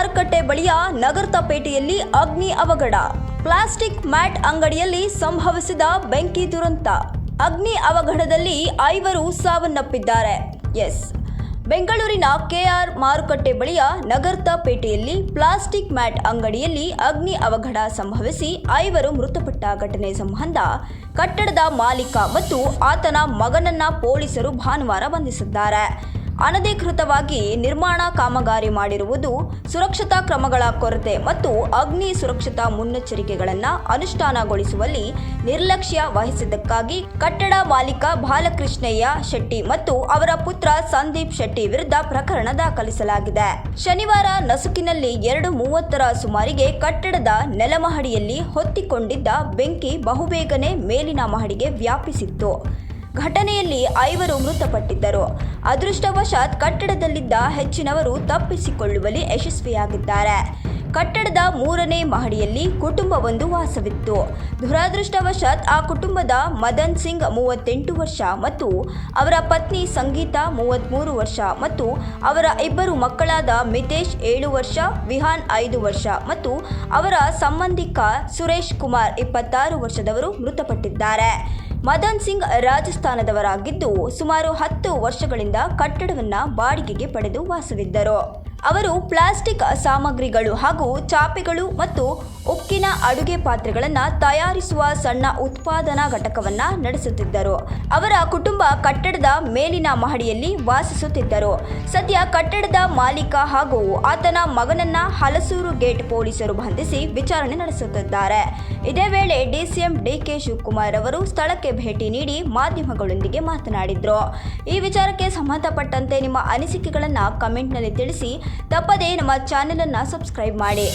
ಬಳಿಯ ನಗರ್ತಪೇಟೆಯಲ್ಲಿ ಅಗ್ನಿ ಅವಘಡ. ಪ್ಲಾಸ್ಟಿಕ್ ಮ್ಯಾಟ್ ಅಂಗಡಿಯಲ್ಲಿ ಸಂಭವಿಸಿದ ಬೆಂಕಿ ದುರಂತ. ಅಗ್ನಿ ಅವಘಡದಲ್ಲಿ ಐವರು ಸಾವನ್ನಪ್ಪಿದ್ದಾರೆ. ಎಸ್. ಬೆಂಗಳೂರಿನ ಕೆಆರ್ ಮಾರುಕಟ್ಟೆ ಬಳಿಯ ನಗರ್ತಪೇಟೆಯಲ್ಲಿ ಪ್ಲಾಸ್ಟಿಕ್ ಮ್ಯಾಟ್ ಅಂಗಡಿಯಲ್ಲಿ ಅಗ್ನಿ ಅವಘಡ ಸಂಭವಿಸಿ ಐವರು ಮೃತಪಟ್ಟ ಘಟನೆ ಸಂಬಂಧ ಕಟ್ಟಡದ ಮಾಲೀಕ ಮತ್ತು ಆತನ ಮಗನನ್ನ ಪೊಲೀಸರು ಭಾನುವಾರ ಬಂಧಿಸಿದ್ದಾರೆ. ಅನಧಿಕೃತವಾಗಿ ನಿರ್ಮಾಣ ಕಾಮಗಾರಿ ಮಾಡಿರುವುದು ಸುರಕ್ಷತಾ ಕ್ರಮಗಳ ಕೊರತೆ ಮತ್ತು ಅಗ್ನಿ ಸುರಕ್ಷತಾ ಮುನ್ನೆಚ್ಚರಿಕೆಗಳನ್ನು ಅನುಷ್ಠಾನಗೊಳಿಸುವಲ್ಲಿ ನಿರ್ಲಕ್ಷ್ಯ ವಹಿಸಿದ್ದಕ್ಕಾಗಿ ಕಟ್ಟಡ ಮಾಲೀಕ ಬಾಲಕೃಷ್ಣಯ್ಯ ಶೆಟ್ಟಿ ಮತ್ತು ಅವರ ಪುತ್ರ ಸಂದೀಪ್ ಶೆಟ್ಟಿ ವಿರುದ್ಧ ಪ್ರಕರಣ ದಾಖಲಿಸಲಾಗಿದೆ. ಶನಿವಾರ ನಸುಕಿನಲ್ಲಿ ಎರಡು ಮೂವತ್ತರ ಸುಮಾರಿಗೆ ಕಟ್ಟಡದ ನೆಲಮಹಡಿಯಲ್ಲಿ ಹೊತ್ತಿಕೊಂಡಿದ್ದ ಬೆಂಕಿ ಬಹುಬೇಗನೆ ಮೇಲಿನ ಮಹಡಿಗೆ ವ್ಯಾಪಿಸಿತ್ತು. ಘಟನೆಯಲ್ಲಿ ಐವರು ಮೃತಪಟ್ಟಿದ್ದರು. ಅದೃಷ್ಟವಶಾತ್ ಕಟ್ಟಡದಲ್ಲಿದ್ದ ಹೆಚ್ಚಿನವರು ತಪ್ಪಿಸಿಕೊಳ್ಳುವಲ್ಲಿ ಯಶಸ್ವಿಯಾಗಿದ್ದಾರೆ. ಕಟ್ಟಡದ ಮೂರನೇ ಮಹಡಿಯಲ್ಲಿ ಕುಟುಂಬವೊಂದು ವಾಸವಿತ್ತು. ದುರದೃಷ್ಟವಶಾತ್ ಆ ಕುಟುಂಬದ ಮದನ್ ಸಿಂಗ್ ಮೂವತ್ತೆಂಟು ವರ್ಷ ಮತ್ತು ಅವರ ಪತ್ನಿ ಸಂಗೀತಾ ಮೂವತ್ತ್ಮೂರು ವರ್ಷ ಮತ್ತು ಅವರ ಇಬ್ಬರು ಮಕ್ಕಳಾದ ಮಿತೇಶ್ ಏಳು ವರ್ಷ, ವಿಹಾನ್ ಐದು ವರ್ಷ ಮತ್ತು ಅವರ ಸಂಬಂಧಿಕ ಸುರೇಶ್ ಕುಮಾರ್ ಇಪ್ಪತ್ತಾರು ವರ್ಷದವರು ಮೃತಪಟ್ಟಿದ್ದಾರೆ. ಮದನ್ ಸಿಂಗ್ ರಾಜಸ್ಥಾನದವರಾಗಿದ್ದು ಸುಮಾರು ಹತ್ತು ವರ್ಷಗಳಿಂದ ಕಟ್ಟಡವನ್ನ ಬಾಡಿಗೆಗೆ ಪಡೆದು ವಾಸವಿದ್ದರು. ಅವರು ಪ್ಲಾಸ್ಟಿಕ್ ಸಾಮಗ್ರಿಗಳು ಹಾಗೂ ಚಾಪೆಗಳು ಮತ್ತು ಉಕ್ಕಿನ ಅಡುಗೆ ಪಾತ್ರೆಗಳನ್ನು ತಯಾರಿಸುವ ಸಣ್ಣ ಉತ್ಪಾದನಾ ಘಟಕವನ್ನು ನಡೆಸುತ್ತಿದ್ದರು. ಅವರ ಕುಟುಂಬ ಕಟ್ಟಡದ ಮೇಲಿನ ಮಹಡಿಯಲ್ಲಿ ವಾಸಿಸುತ್ತಿದ್ದರು. ಸದ್ಯ ಕಟ್ಟಡದ ಮಾಲೀಕ ಹಾಗೂ ಆತನ ಮಗನನ್ನ ಹಲಸೂರು ಗೇಟ್ ಪೊಲೀಸರು ಬಂಧಿಸಿ ವಿಚಾರಣೆ ನಡೆಸುತ್ತಿದ್ದಾರೆ. ಇದೇ ವೇಳೆ ಡಿಸಿಎಂ ಡಿಕೆ ಶಿವಕುಮಾರ್ ಅವರು ಸ್ಥಳಕ್ಕೆ ಭೇಟಿ ನೀಡಿ ಮಾಧ್ಯಮಗಳೊಂದಿಗೆ ಮಾತನಾಡಿದರು. ಈ ವಿಚಾರಕ್ಕೆ ಸಂಬಂಧಪಟ್ಟಂತೆ ನಿಮ್ಮ ಅನಿಸಿಕೆಗಳನ್ನು ಕಮೆಂಟ್ನಲ್ಲಿ ತಿಳಿಸಿ ತಪ್ಪದೇ ನಮ್ಮ ಚಾನೆಲನ್ನು ಸಬ್ಸ್ಕ್ರೈಬ್ ಮಾಡಿ.